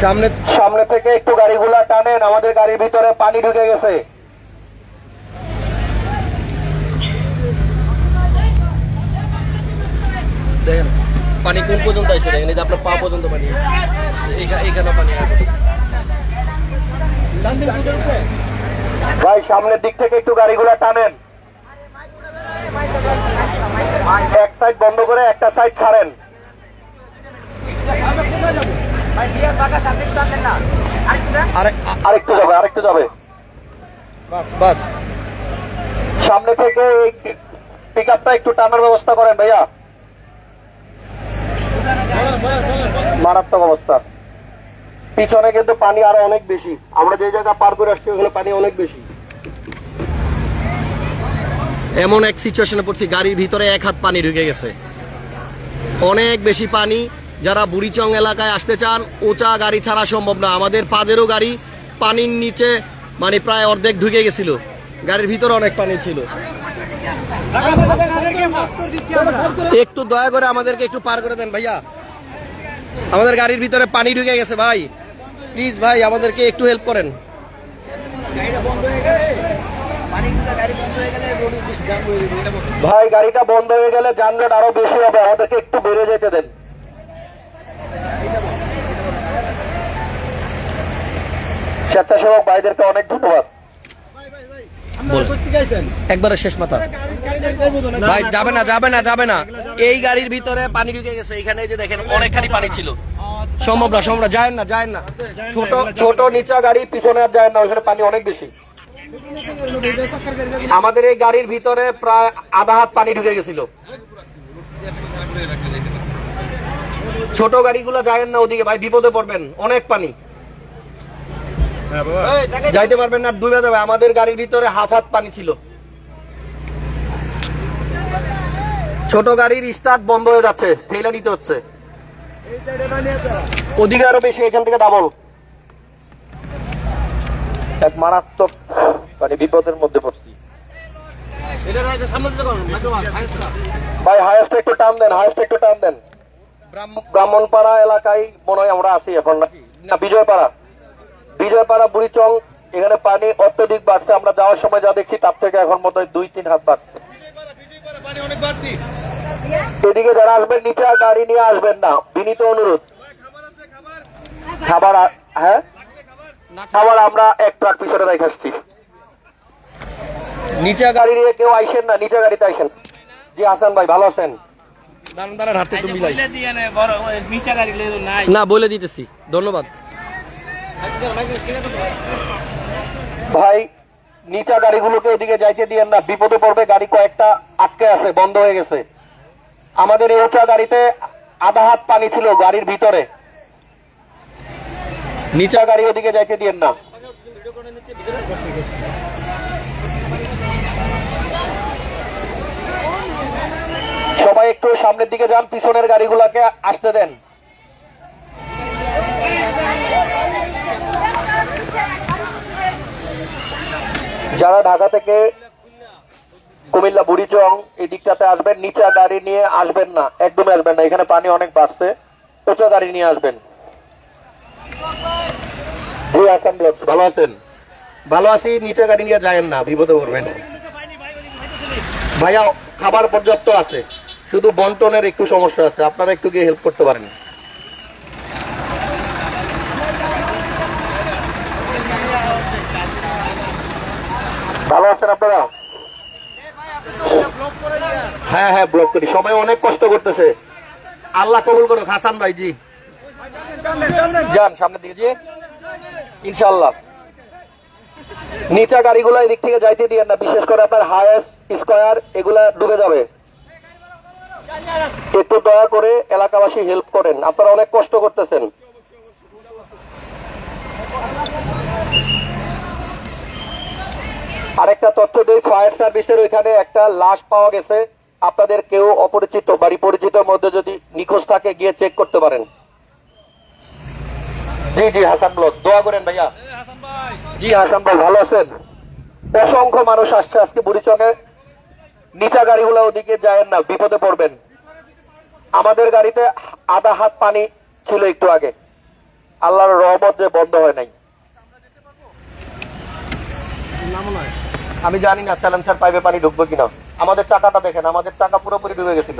সামনে সামনে থেকে একটু গাড়িগুলা টানেন আমাদের গাড়ির ভিতরে পানি ঢুকে গেছে। দেখেন পানি কোন পর্যন্ত আসে দেখেন যে আপনার পা পর্যন্ত পানি এইখানে পানি ভাই সামনের দিক থেকে একটু গাড়িগুলা টানেন। এক সাইড বন্ধ করে একটা সাইড ছাড়েন। আরেকটু যাবে আরেকটু যাবে। বাস বাস। সামনে থেকে পিক আপটা একটু টানার ব্যবস্থা করেন ভাইয়া। মারাত্মক অবস্থা। পিছনে কিন্তু পানি আরও অনেক বেশি। আমরা যে জায়গা পার করে আসছি ওগুলো পানি অনেক বেশি। এমন এক সিচুয়েশনে পড়ছি গাড়ির ভিতরে এক হাত পানি ঢুকে গেছে। অনেক বেশি পানি যারা বুড়িচং এলাকায় আসতে চান, ওচা গাড়ি ছাড়া সম্ভব না। আমাদের পাজেরও গাড়ি পানির নিচে মানে প্রায় অর্ধেক ঢুকে গেছিল। গাড়ির ভিতরে অনেক পানি ছিল। একটু দয়া করে আমাদেরকে একটু পার করে দেন ভাইয়া। আমাদের গাড়ির ভিতরে পানি ঢুকে গেছে ভাই। প্লিজ ভাই, আমাদেরকে একটু হেল্প করেন। ভাই, গাড়িটা বন্ধ হয়ে গেলে যানজট আরও বেশি হবে। আমাদেরকে একটু বেড়ে যেতে দেন। স্বেচ্ছাসেবক ভাইদেরকে অনেক ধন্যবাদ। একবারে শেষ মাথা। ভাই যাবে না যাবে না যাবে না। এই গাড়ির ভিতরে পানি ঢুকে গেছে এখানে এই যে দেখেন অনেকখানি পানি ছিল। সম্ভব না সম্ভব না যায় না যায় না। ছোট ছোট নিচা গাড়ি পিছনে আর যায় না ওখানে পানি অনেক বেশি। আমাদের এই গাড়ির ভিতরে প্রায় আধা হাত পানি ঢুকে গেছিল। ছোট গাড়িগুলো যায় না ওদিকে ভাই বিপদে পড়বেন অনেক পানি। যাইতে পারবেন না, ডুবে যাবে। আমাদের গাড়ির ভিতরে হাফ হাত পানি ছিল। ছোট গাড়ির স্টার্ট বন্ধ হয়ে যাচ্ছে, ঠেলা নিতে হচ্ছে। ওদিকে আরও বেশি, এখান থেকে ডাবল এক মারাত্মক মানে বিপদের মধ্যে পড়ছি। ভাই হায়েস্ট একটু টান দেন হায়েস্ট একটু টান দেন। ব্রাহ্মণপাড়া এলাকায় মনে হয় আমরা আছি এখন নাকি না, বিজয়পাড়া। বিজয়পাড়া বুড়িচং এখানে পানি অত্যধিক বাড়ছে আমরা যাওয়ার সময় যা দেখছি তার থেকে এখন মতো দুই তিন হাত বাড়ছে। এদিকে যারা আসবেন নিচে আর গাড়ি নিয়ে আসবেন না বিনীত অনুরোধ। খাবার হ্যাঁ? খাবার আমরা এক ট্রাক পিছনে রেখে আসছি। নিচে গাড়ি নিয়ে কেউ আইসেন না নিচে গাড়িতে আইসেন। জি হাসান ভাই ভালো আছেন? মিলাই। না বলে দিতেছি। ধন্যবাদ। ভাই, নিচা গাড়িগুলোকে ওদিকে যাইতে দিয়েন না। বিপদে পড়বে, গাড়ি কয়েকটা আটকে আছে, বন্ধ হয়ে গেছে। আমাদের এই উঁচা গাড়িতে আধা হাত পানি ছিল গাড়ির ভিতরে। নিচা গাড়ি ওদিকে যাইতে দিয়েন না। সবাই একটু সামনের দিকে যান, পিছনের গাড়িগুলোকে আসতে দেন। যারা ঢাকা থেকে কুমিল্লা, বুড়িচং এই দিকটাতে আসবেন, নিচা গাড়ি নিয়ে আসবেন না, একদমই আসবেন না। এখানে পানি অনেক বাড়ছে, উঁচা গাড়ি নিয়ে আসবেন। ভালো আছেন? ভালো আছি, নিচে গাড়ি নিয়ে যায়েন না, বিপদে পড়বেন। ভাইয়া, খাবার পর্যাপ্ত আছে, শুধু বন্টনের একটু সমস্যা আছে, আপনারা একটু গিয়ে হেল্প করতে পারেন। ভালো আছেন আপনারা? হ্যাঁ হ্যাঁ ব্লক করি। সবাই অনেক কষ্ট করতেছে। আল্লাহ কবুল করুক, হাসান ভাই জি যান, সামনের দিকে জি ইনশাল্লাহ নিচা গাড়িগুলো এদিক থেকে যাইতে দিয়েন না। বিশেষ করে আপনার হায়েস্ট স্কোয়ার, এগুলা ডুবে যাবে। একটু দয়া করে এলাকাবাসী হেল্প করেন। আপনারা অনেক কষ্ট করতেছেন। আরেকটা তথ্য দিই, ফায়ার সার্ভিসের ওইখানে একটা লাশ পাওয়া গেছে। আপনাদের কেউ অপরিচিত বাড়ি পরিচিতের মধ্যে যদি নিখোঁজ থাকে, গিয়ে চেক করতে পারেন। জি জি, হাসান ব্লক, দোয়া করেন ভাইয়া। জি, হাসান ভাই, ভালো আছেন? অসংখ্য মানুষ আসছে আজকে বুড়িচকে। নিচা গাড়িগুলো ওদিকে যায় না, বিপদে পড়বেন। আমাদের গাড়িতে আধা হাত পানি ছিল একটু আগে। আল্লাহর রহমত যে বন্ধ হয় নাই। আমি জানি না স্যালেন্সার পাইপে পানি ঢুকবে কিনা। আমাদের চাকাটা দেখেন, আমাদের চাকা পুরোপুরি ডুবে গেছিল।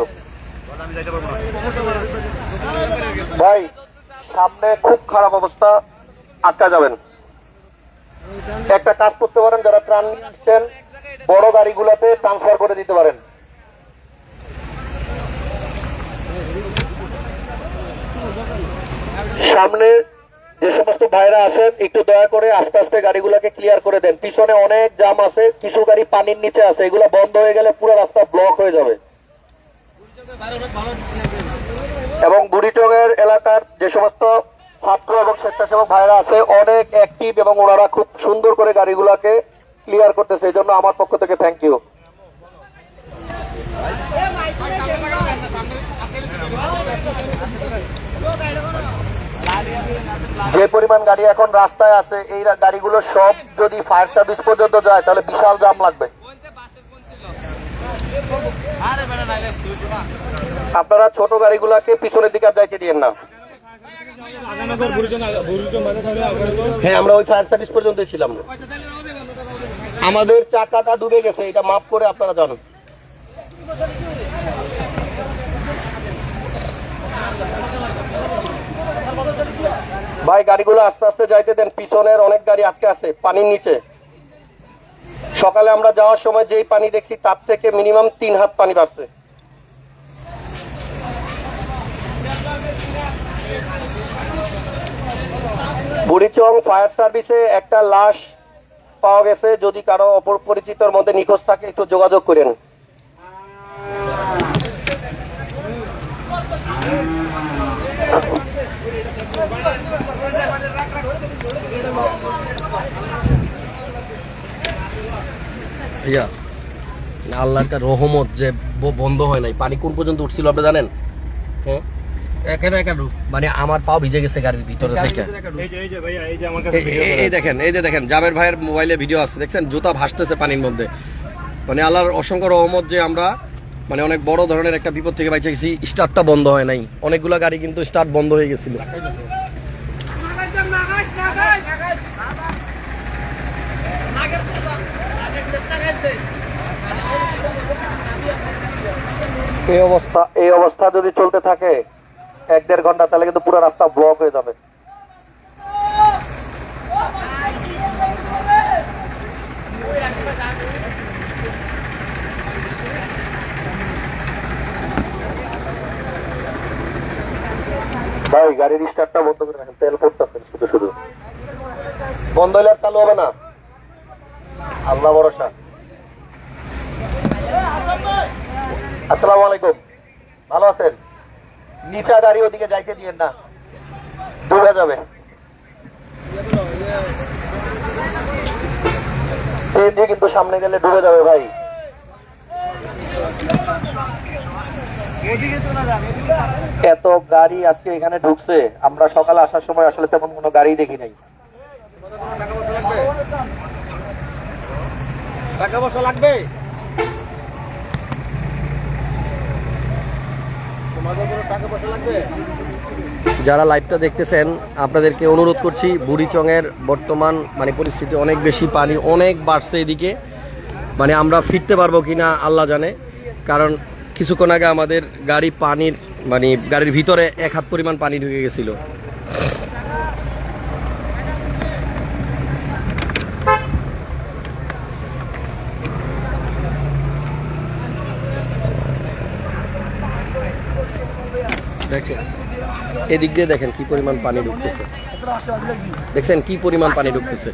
ভাই, সামনে খুব খারাপ অবস্থা, আটকা যাবেন। একটা কাজ করতে পারেন, যারা ত্রাণ নিয়ে আসছেন, বড় গাড়িগুলোতে ট্রান্সফার করে দিতে পারেন। সামনে যে সমস্ত ভাইরা আছেন, একটু দয়া করে আস্তে আস্তে গাড়িগুলোকে ক্লিয়ার করে দেন। পিছনে অনেক জাম আছে, কিছু গাড়ি পানির নিচে আছে, এগুলো বন্ধ হয়ে গেলে পুরো রাস্তা ব্লক হয়ে যাবে। এবং বুড়িটঙ্গের এলাকার যে সমস্ত ছাত্র এবং স্বেচ্ছাসেবক ভাইরা আছে, অনেক অ্যাক্টিভ এবং ওনারা খুব সুন্দর করে গাড়িগুলোকে ক্লিয়ার করতেছে এই জন্য আমার পক্ষ থেকে থ্যাংক ইউ যে পরিমাণ গাড়ি এখন রাস্তায় আছে, এই গাড়িগুলো সব যদি ফায়ার সার্ভিস পর্যন্ত যায়, তাহলে বিশাল জাম লাগবে। আপনারা ছোট গাড়িগুলাকে পিছনের দিকে যাইতে দিয়েন না। হ্যাঁ আমরা ওই ফায়ার সার্ভিস পর্যন্ত ছিলাম। না আমাদের চাকাটা ডুবে গেছে, এটা মাফ করে আপনারা জানুন। ভাই, গাড়িগুলো আস্তে আস্তে যাইতে দেন। পিছনের অনেক গাড়ি আটকে আছে, পানির নিচে। সকালে আমরা যাওয়ার সময় যেই পানি দেখছি, তার থেকে মিনিমাম তিন হাত পানি বাড়ছে। বুড়িচং ফায়ার সার্ভিসে একটা লাশ পাওয়া গেছে। যদি কারও অপর মধ্যে নিখোঁজ থাকে, একটু যোগাযোগ করেন। ইয়া আল্লাহর একটা রহমত যে বন্ধ হয় নাই। পানি কোন পর্যন্ত উঠছিল আপনি জানেন? হ্যাঁ? মানে আমার পাও ভিজে গেছে গাড়ির ভিতরে থেকে এই যে এই যে ভাইয়া এই যে আমার কাছে এই- এই- এই দেখেন এই যে দেখেন জাবের ভাইয়ের মোবাইলে ভিডিও আছে দেখছেন? জুতা ভাসতেছে পানির মধ্যে। মানে আল্লাহর অসংখ্য রহমত যে আমরা মানে অনেক বড় ধরনের একটা বিপদ থেকে বাইচে গেছি। স্টার্টটা বন্ধ হয় নাই। অনেকগুলো গাড়ি কিন্তু স্টার্ট বন্ধ হয়ে গেছিল। এই অবস্থা এই অবস্থা যদি চলতে থাকে, এক দেড় ঘণ্টা, তাহলে কিন্তু পুরো রাস্তা ব্লক হয়ে যাবে। ভাই, গাড়ির স্টার্টটা বন্ধ করে রাখেন, তেল পড়তেছেন শুধু শুধু। বন্ধ হলে আর চালু হবে না। আল্লাহ ভরসা। আসসালামু আলাইকুম। ভালো আছেন? নিচা গাড়ি ওদিকে যাইতে দিয়েন না। ডুবে যাবে। সিএনজি কিন্তু সামনে গেলে ডুবে যাবে ভাই। এত গাড়ি আজকে এখানে ঢুকছে। আমরা সকালে আসার সময় আসলে তেমন কোনো গাড়ি দেখি নাই। টাকা পয়সা লাগবে? তোমাদের কোনো টাকা পয়সা লাগবে? যারা লাইভটা দেখতেছেন আপনাদেরকে অনুরোধ করছি বুড়িচংয়ের বর্তমান মানে পরিস্থিতি অনেক বেশি পানি অনেক বাড়ছে এদিকে। মানে আমরা ফিরতে পারব কিনা আল্লাহ জানে। কারণ কিছুক্ষণ আগে আমাদের গাড়ি পানির মানে গাড়ির ভিতরে এক হাত পরিমাণ পানি ঢুকে গেছিল। দেখেন, এদিক দিয়ে দেখেন কি পরিমাণ পানি ঢুকতেছে। দেখছেন কি পরিমাণ পানি ঢুকতেছে।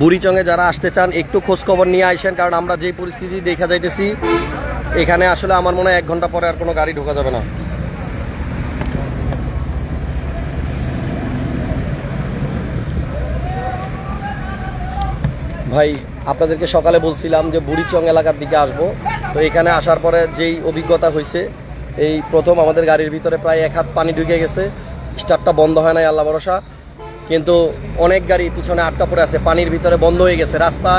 বুড়িচঙ্গে যারা আসতে চান, একটু খোঁজ খবর নিয়ে আসেন, কারণ আমরা যে পরিস্থিতি দেখা যাইতেছি এখানে আসলে আমার মনে হয় এক ঘণ্টা পরে আর কোনো গাড়ি ঢোকা যাবে না। ভাই, আপনাদেরকে সকালে বলছিলাম যে বুড়িচং এলাকার দিকে আসব। তো এখানে আসার পরে যেই অভিজ্ঞতা হয়েছে, এই প্রথম আমাদের গাড়ির ভিতরে প্রায় এক হাত পানি ঢুকে গেছে। স্টার্টটা বন্ধ হয় নাই, আল্লাহ ভরসা। কিন্তু অনেক গাড়ি পিছনে আটকা পড়ে আছে, পানির ভিতরে বন্ধ হয়ে গেছে। রাস্তা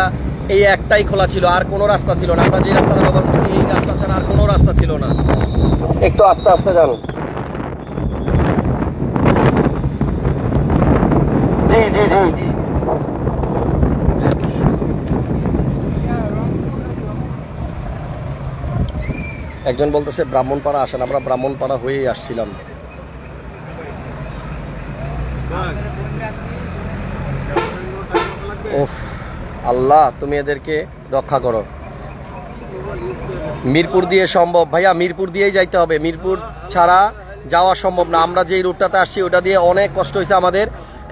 এই একটাই খোলা ছিল, আর কোনো রাস্তা ছিল না। আমরা যে রাস্তাটা ব্যবহার করছি, এই আর কোনো রাস্তা ছিল না। একটু আস্তে আস্তে যান। জি জি একজন বলতেছে ব্রাহ্মণপাড়া আসেন আমরা ব্রাহ্মণপাড়া হয়েই আসছিলাম। ওফ আল্লাহ তুমি এদেরকে রক্ষা করো। মিরপুর দিয়ে সম্ভব। ভাইয়া, মিরপুর দিয়েই যাইতে হবে। মিরপুর ছাড়া যাওয়া সম্ভব না। আমরা যেই রুটটাতে আসছি, ওটা দিয়ে অনেক কষ্ট হয়েছে আমাদের।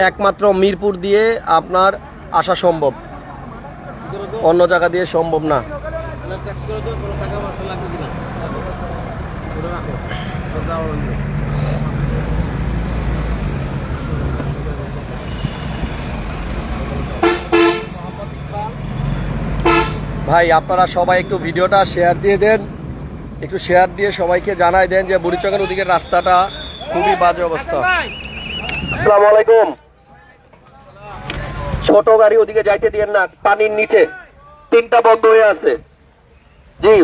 একমাত্র মিরপুর দিয়ে আপনার আসা সম্ভব। অন্য জায়গা দিয়ে সম্ভব না পয়সা লাগবে কিনা করে রাখো দাও ভাই, আপনারা সবাই একটু ভিডিওটা শেয়ার দিয়ে দেন। একটু শেয়ার দিয়ে সবাইকে জানাই দেন যে বুড়িচকের ওদিকে রাস্তাটা খুবই বাজে অবস্থা। আসসালামু আলাইকুম। ছোট গাড়ি ওদিকে যাইতে দিয়েন না, পানির নিচে। তিনটা বন্ধ হয়ে আছে। জি।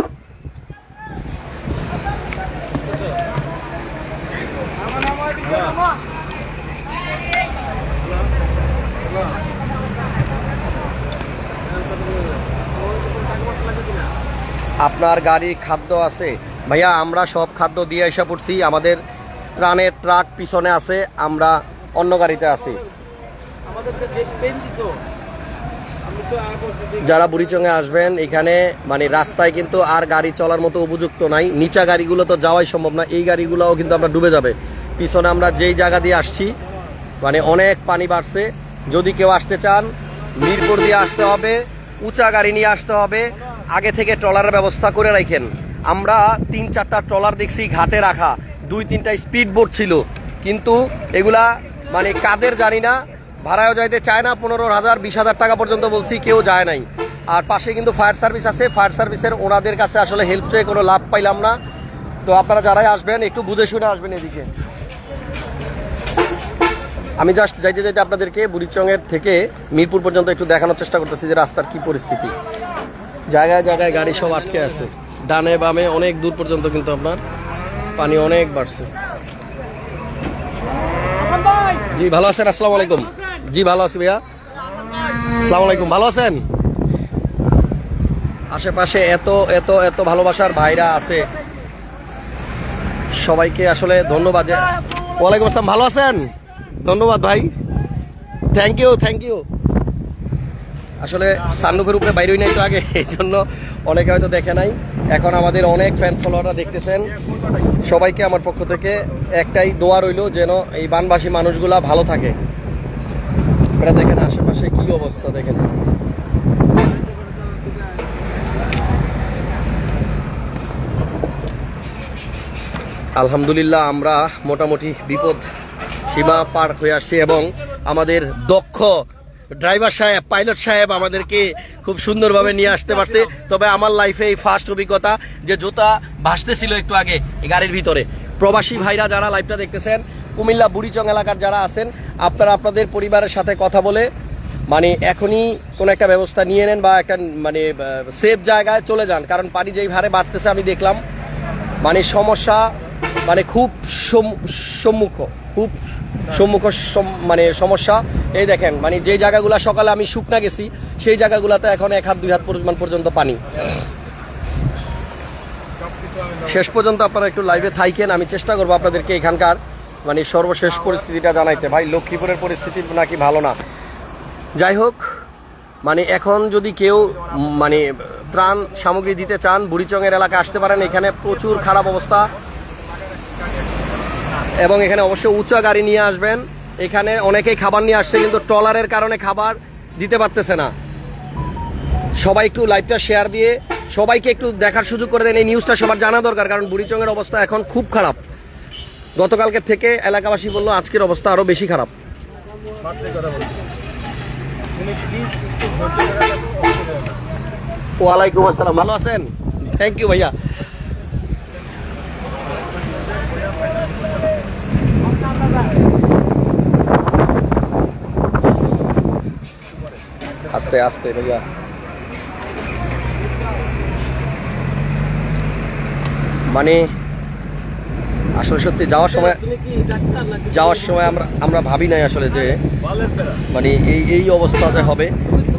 আপনার গাড়ির খাদ্য আছে। ভাইয়া, আমরা সব খাদ্য দিয়ে এসে পড়ছি। আমাদের ত্রাণের ট্রাক পিছনে আছে, আমরা অন্য গাড়িতে আছি। যারা বুড়িচঙ্গে আসবেন, এখানে মানে রাস্তায় কিন্তু আর গাড়ি চলার মতো উপযুক্ত নাই। নিচা গাড়িগুলো তো যাওয়াই সম্ভব না। এই গাড়িগুলোও কিন্তু আমরা ডুবে যাবে। পিছনে আমরা যেই জায়গা দিয়ে আসছি মানে অনেক পানি বাড়ছে। যদি কেউ আসতে চান, মিরপুর দিয়ে আসতে হবে, উঁচা গাড়ি নিয়ে আসতে হবে। আগে থেকে ট্রলারের ব্যবস্থা করে রাখেন। আমরা তিন চারটা ট্রলার দেখছি ঘাটে রাখা। দুই তিনটা স্পিড বোট ছিল। কিন্তু এগুলা মানে কাদের জানি না। ভাড়ায়ও যাইতে চায় না। পনেরো হাজার, বিশ হাজার টাকা পর্যন্ত বলছি, কেউ যায় নাই। আর পাশে কিন্তু ফায়ার সার্ভিস আছে। ফায়ার সার্ভিসের ওনাদের কাছে আসলে হেল্প চেয়ে কোনো লাভ পাইলাম না। তো আপনারা যারাই আসবেন, একটু বুঝে শুনে আসবেন এদিকে। আমি জাস্ট যাইতে যাইতে আপনাদেরকে বুড়িচংয়ের থেকে মিরপুর পর্যন্ত একটু দেখানোর চেষ্টা করতেছি যে রাস্তার কি পরিস্থিতি। জায়গায় জায়গায় গাড়ি সব আটকে আছে। ডানে বামে অনেক দূর পর্যন্ত কিন্তু আপনার পানি অনেক বাড়ছে। জি, ভালো আছেন? আসসালামু আলাইকুম। জি, ভালো আছি ভাইয়া। আসসালামু আলাইকুম। ভালো আছেন? আশেপাশে এত এত এত ভালোবাসার ভাইরা আছে। সবাইকে আসলে ধন্যবাদ। ওয়ালাইকুম আসসালাম। ভালো আছেন? ধন্যবাদ ভাই। থ্যাংক ইউ থ্যাংক ইউ আসলে সান্নুখের উপরে বাইরেই নাই তো আগে এই জন্য অনেকে হয়তো দেখে নাই। এখন আমাদের অনেক ফ্যান ফলোয়াররা দেখতেছেন। সবাইকে আমার পক্ষ থেকে একটাই দোয়া রইল যেন এই বানবাসী মানুষগুলা ভালো থাকে। আপনারা দেখেন আশেপাশে কি অবস্থা, দেখেন। আলহামদুলিল্লাহ, আমরা মোটামুটি বিপদ সীমা পার হয়ে আসছি এবং আমাদের দক্ষ ড্রাইভার সাহেব, পাইলট সাহেব আমাদেরকে খুব সুন্দরভাবে নিয়ে আসতে পারছে। তবে আমার লাইফে এই ফার্স্ট অভিজ্ঞতা যে জুতা ভাসতেছিল একটু আগে এই গাড়ির ভিতরে। প্রবাসী ভাইরা যারা লাইভটা দেখতেছেন, কুমিল্লা বুড়িচং এলাকার যারা আছেন, আপনারা আপনাদের পরিবারের সাথে কথা বলে মানে এখনই কোনো একটা ব্যবস্থা নিয়ে নেন বা একটা মানে সেফ জায়গায় চলে যান। কারণ পানি যেই হারে বাড়তেছে আমি দেখলাম মানে সমস্যা মানে খুব সম- সম্মুখ। খুব সম্মুখ সম- মানে সমস্যা। এই দেখেন মানে যে জায়গাগুলো সকালে আমি শুকনা গেছি, সেই জায়গাগুলোতে এখন এক হাত, দুই হাত পরিমাণ পর্যন্ত পানি। শেষ পর্যন্ত আপনারা একটু লাইভে থাইকেন, আমি চেষ্টা করব আপনাদেরকে এখানকার মানে সর্বশেষ পরিস্থিতিটা জানাইতে। ভাই, লক্ষ্মীপুরের পরিস্থিতি নাকি ভালো না। যাই হোক মানে এখন যদি কেউ মানে ত্রাণ সামগ্রী দিতে চান বুড়িচংয়ের এলাকায় আসতে পারেন, এখানে প্রচুর খারাপ অবস্থা। এবং এখানে অবশ্যই উঁচা গাড়ি নিয়ে আসবেন। এখানে অনেকেই খাবার নিয়ে আসছে, কিন্তু ট্রলারের কারণে খাবার দিতে পারতেছে না। সবাই একটু লাইভটা শেয়ার দিয়ে সবাইকে একটু দেখার সুযোগ করে দেন, এই নিউজটা সবার জানা দরকার, কারণ বুড়িচংয়ের অবস্থা এখন খুব খারাপ। গতকালকে থেকে এলাকাবাসী বলল, আজকের অবস্থা আরও বেশি খারাপ। ওয়ালাইকুম আসসালাম, ভালো আছেন? থ্যাংক ইউ ভাইয়া। আস্তে আস্তে, ভাইয়া। মানে আসলে সত্যি যাওয়ার সময় যাওয়ার সময় আমরা আমরা ভাবি নাই আসলে যে মানে এই এই অবস্থাতে হবে।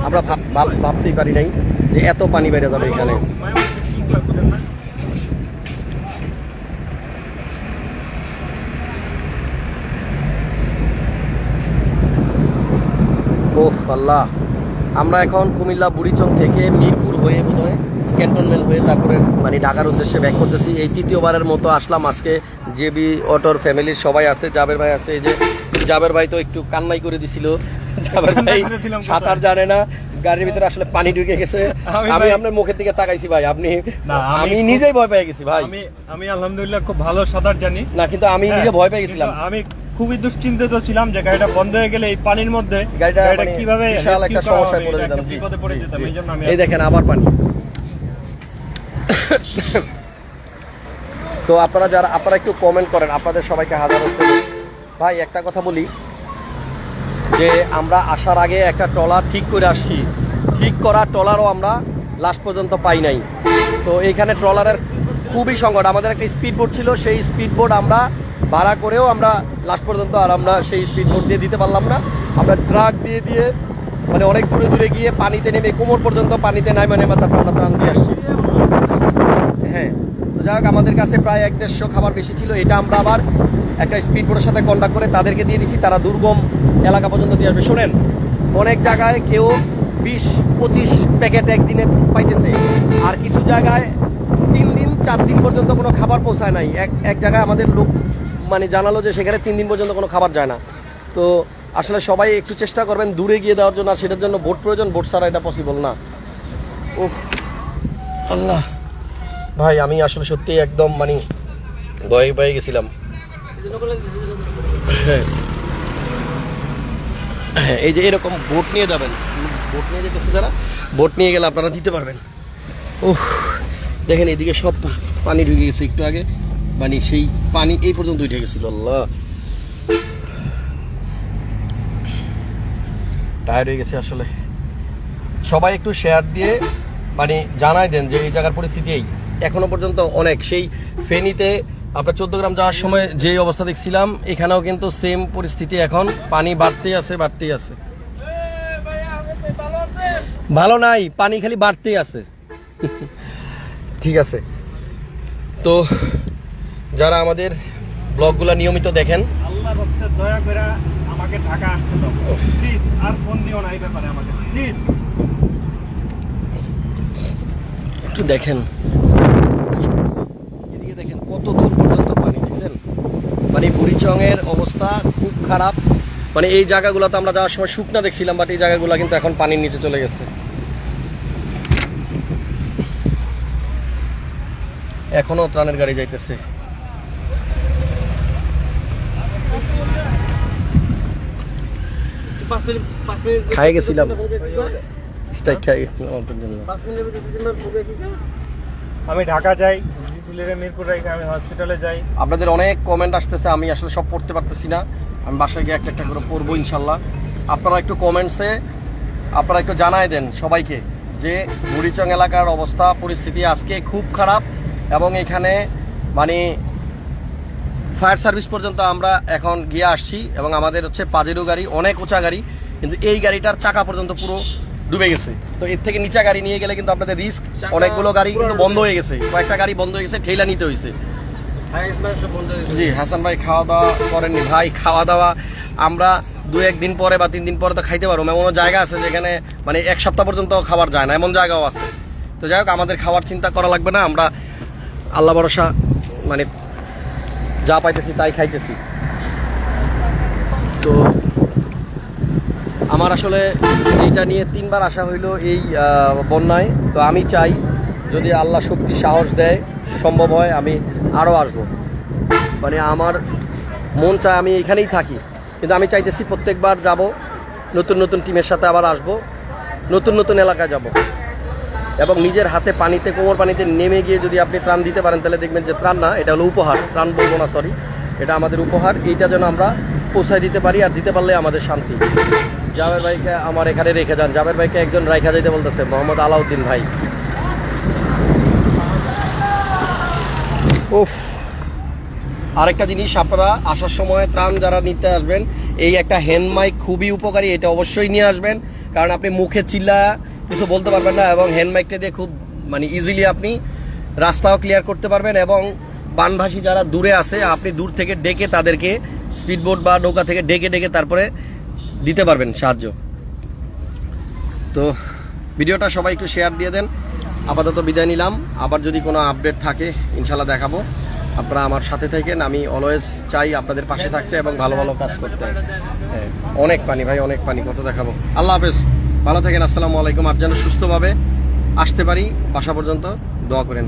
আমরা ভাব- ভাব- ভাবতেই পারি নাই যে এত পানি বেড়ে যাবে এখানে। ওফ, আল্লাহ। আমরা এখন কুমিল্লা বুড়িচং থেকে মিরপুর হয়ে বোধহয় ক্যান্টনমেন্ট হয়ে তারপরে মানে ঢাকার উদ্দেশ্যে ব্যাক করতেছি। এই তৃতীয়বারের মতো আসলাম আজকে। জেবি অটোর ফ্যামিলির সবাই আছে জাবের ভাই আছে। এই যে জাবের ভাই তো একটু কান্নাই করে দিছিল। জাবের ভাই? সাঁতার জানে না গাড়ির ভিতরে আসলে পানি ঢুকে গেছে। আমি আপনার মুখের দিকে তাকাইছি ভাই আপনি আমি নিজেই ভয় পেয়ে গেছি ভাই। আমি আমি আলহামদুলিল্লাহ খুব ভালো সাঁতার জানি। না কিন্তু আমি নিজে হ্যাঁ, ভয় পেয়ে গেছিলাম। আমি খুবই দুশ্চিন্তিত ছিলাম যে গাড়িটা বন্ধ হয়ে গেলে এই পানির মধ্যে গাড়িটা মানে কীভাবে বিশাল একটা সমস্যায় পড়ে যেতাম জি, বিপদে পড়ে যেতাম এই জন্য আমি এই দেখেন আবার পানি। তো আপনারা যারা আপনারা একটু কমেন্ট করেন আপনাদের সবাইকে হাজার ভাই একটা কথা বলি যে আমরা আসার আগে একটা ট্রলার ঠিক করে আসছি। ঠিক করা ট্রলারও আমরা লাস্ট পর্যন্ত পাই নাই। তো এইখানে ট্রলারের খুবই সংকট। আমাদের একটা স্পিড বোট ছিল সেই স্পিড বোট আমরা ভাড়া করেও আমরা লাস্ট পর্যন্ত আর আমরা সেই স্পিড বোট দিয়ে দিতে পারলাম না। আমরা ট্রাক দিয়ে দিয়ে মানে অনেক দূরে দূরে গিয়ে পানিতে নেমে কোমর পর্যন্ত পানিতে নামে নেমে তারপর আমরা ত্রাণ দিয়ে আসছি। হ্যাঁ তো যাই হোক, আমাদের কাছে প্রায় এক দেড়শো খাবার বেশি ছিল। এটা আমরা আবার একটা স্পিড বোটের সাথে কন্ট্যাক্ট করে তাদেরকে দিয়ে দিছি। তারা দুর্গম এলাকা পর্যন্ত দিয়ে আসবে। শোনেন, অনেক জায়গায় কেউ বিশ, পঁচিশ প্যাকেট একদিনে পাইতেছে। আর কিছু জায়গায় তিন দিন, চার দিন পর্যন্ত কোনো খাবার পৌঁছায় নাই। এক এক জায়গায় আমাদের লোক মানে জানালো যে সেখানে তিন দিন পর্যন্ত কোনো খাবার যায় না। তো আসলে সবাই একটু চেষ্টা করবেন দূরে গিয়ে দেওয়ার জন্য, আর সেটার জন্য বোট প্রয়োজন, বোট ছাড়া এটা পসিবল না। ও আল্লাহ। ভাই, আমি আসলে সত্যি একদম মানে ভয়ে পেয়ে গেছিলাম। হ্যাঁ। এই যে এরকম বোট নিয়ে যাবেন, বোট নিয়ে যেতেছে যারা, বোট নিয়ে গেলে আপনারা দিতে পারবেন। ও দেখেন এদিকে সব পানি ঢুকে গেছে একটু আগে। মানে সেই পানি এই পর্যন্ত উঠে গেছিল, আল্লাহ। টায়ার্ড হয়ে গেছে আসলে। সবাই একটু শেয়ার দিয়ে মানে জানাই দেন যে এই জায়গার পরিস্থিতি এই। এখনও পর্যন্ত অনেক। সেই ফেনীতে আপনার চোদ্দ গ্রাম যাওয়ার সময় যে অবস্থা দেখছিলাম, এখানেও কিন্তু সেম পরিস্থিতি এখন। পানি বাড়তেই আছে বাড়তেই আছে। ভালো নাই, পানি খালি বাড়তেই আছে। ঠিক আছে। তো যারা আমাদের ব্লগগুলো নিয়মিত দেখেন। আল্লাহ রস্তে দয়া করে আমাকে ঢাকা আসতে দাও। প্লিজ আর ফোন দিও না এই ব্যাপারে আমাকে। প্লিজ একটু দেখেন। এদিকে দেখেন কত দূর পর্যন্ত পানি দেখছেন? মানে বুড়িচংয়ের অবস্থা খুব খারাপ। মানে এই জায়গাগুলোতে আমরা যাওয়ার সময় শুকনা দেখছিলাম বাট এই জায়গাগুলো কিন্তু এখন পানির নিচে চলে গেছে। এখনও ত্রাণের গাড়ি যাইতেছে। খাই গেছিলাম। স্ট্রাইক খাই আমি ঢাকা যাই মিরপুর আমি হসপিটালে যাই। আপনাদের অনেক কমেন্ট আসতেছে আমি আসলে সব পড়তে পারতেছি না। আমি বাসায় গিয়ে একটা একটা করে পড়ব ইনশাল্লাহ। আপনারা একটু কমেন্টসে আপনারা একটু জানাই দেন সবাইকে যে বুড়িচং এলাকার অবস্থা পরিস্থিতি আজকে খুব খারাপ এবং এখানে মানে ফায়ার সার্ভিস পর্যন্ত আমরা এখন গিয়ে আসছি এবং আমাদের হচ্ছে পাজেরো গাড়ি অনেক উঁচা গাড়ি কিন্তু এই গাড়িটার চাকা পর্যন্ত পুরো ডুবে গেছে। তো এর থেকে নিচা গাড়ি নিয়ে গেলে কিন্তু আপনাদের রিস্ক অনেকগুলো গাড়ি কিন্তু বন্ধ হয়ে গেছে। কয়েকটা গাড়ি বন্ধ হয়ে গেছে ঠেলা নিতে হয়েছে। জি হাসান ভাই খাওয়া দাওয়া করেননি। ভাই খাওয়া দাওয়া আমরা দু একদিন পরে বা তিন দিন পরে তো খাইতে পারব এমন জায়গা আছে যেখানে মানে এক সপ্তাহ পর্যন্ত খাবার যায় না। এমন জায়গাও আছে। তো যাই হোক আমাদের খাওয়ার চিন্তা করা লাগবে না। আমরা আল্লাহ ভরসা মানে যা পাইতেছি তাই খাইতেছি। তো আমার আসলে এইটা নিয়ে তিনবার আসা হইল এই বন্যায়। তো আমি চাই যদি আল্লাহ শক্তি সাহস দেয়, সম্ভব হয়, আমি আরও আসব। মানে আমার মন চায় আমি এখানেই থাকি। কিন্তু আমি চাইতেছি প্রত্যেকবার যাব, নতুন নতুন টিমের সাথে আবার আসব, নতুন নতুন এলাকায় যাব। এবং নিজের হাতে পানিতে, কোমর পানিতে নেমে গিয়ে যদি আপনি ত্রাণ দিতে পারেন, তাহলে দেখবেন যে ত্রাণ না, এটা হলো উপহার। ত্রাণ বলব না সরি এটা আমাদের উপহার। এইটা যেন আমরা পৌঁছায় দিতে পারি আর দিতে পারলে আমাদের শান্তি। জাবের ভাইকে আমার এখানে রেখে যান। জাবের ভাইকে একজন রাইখা যাইতে বলতেছে, মোহাম্মদ আলাউদ্দিন ভাই। উফ। আরেকটা জিনিস, আপনারা আসার সময় ত্রাণ যারা নিতে আসবেন, এই একটা হ্যান্ড মাইক খুবই উপকারী, এটা অবশ্যই নিয়ে আসবেন। কারণ আপনি মুখে চিল্লা কিছু বলতে পারবেন না এবং হ্যান্ড মাইকটা দিয়ে খুব মানে ইজিলি আপনি রাস্তাও ক্লিয়ার করতে পারবেন এবং বানভাসী যারা দূরে আছে আপনি দূর থেকে ডেকে তাদেরকে স্পিডবোট বা নৌকা থেকে ডেকে ডেকে তারপরে দিতে পারবেন সাহায্য। তো ভিডিওটা সবাই একটু শেয়ার দিয়ে দেন। আপাতত বিদায় নিলাম। আবার যদি কোনো আপডেট থাকে ইনশাল্লাহ দেখাবো। আপনারা আমার সাথে থাকেন। আমি অলওয়েজ চাই আপনাদের পাশে থাকতে এবং ভালো ভালো কাজ করতে। হ্যাঁ, অনেক পানি ভাই অনেক পানি কত দেখাবো। আল্লাহ হাফেজ। ভালো থাকেন আসসালামু আলাইকুম। আর যেন সুস্থভাবে আসতে পারি বাসা পর্যন্ত দোয়া করেন।